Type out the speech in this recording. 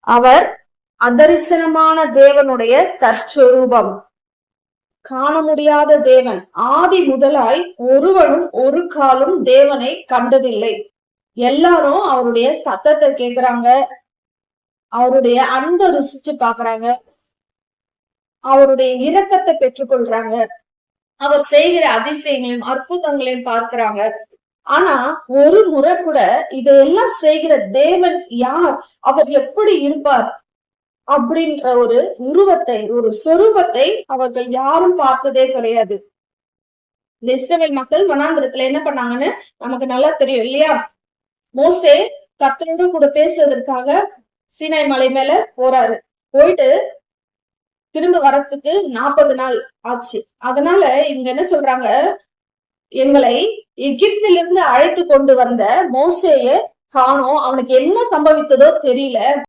அவர் அதரிசனமான தேவனுடைய தற்சொரூபம். காண முடியாத தேவன். ஆதி முதலாய் ஒருவனும் ஒரு காலும் தேவனை கண்டதில்லை. எல்லாரும் அவருடைய சத்தத்தை கேக்குறாங்க. அவருடைய அன்பை ருசிச்சு பாக்குறாங்க. அவருடைய இரக்கத்தை பெற்றுக்கொள்றாங்க. அவர் செய்கிற அதிசயங்களையும் அற்புதங்களையும் பார்க்கிறாங்க. ஆனா ஒரு முறை கூட இதையெல்லாம் செய்கிற தேவன் யார்? அவர் எப்படி இருப்பார்? அப்படின்ற ஒரு உருவத்தை ஒரு சொரூபத்தை அவர்கள் யாரும் பார்த்ததே கிடையாது. இந்த இஸ்ரவேல் மக்கள் வனாந்திரத்துல என்ன பண்ணாங்கன்னு நமக்கு நல்லா தெரியும் இல்லையா? மோசே கத்தரோட கூட பேசுவதற்காக சீனாய் மலை மேல போறாரு. போயிட்டு திரும்ப வரத்துக்கு நாற்பது நாள் ஆச்சு. அதனால இவங்க என்ன சொல்றாங்க? எங்களை எகிப்திலிருந்து அழைத்து கொண்டு வந்த மோசேய காணோம். அவனுக்கு என்ன சம்பவித்ததோ தெரியல.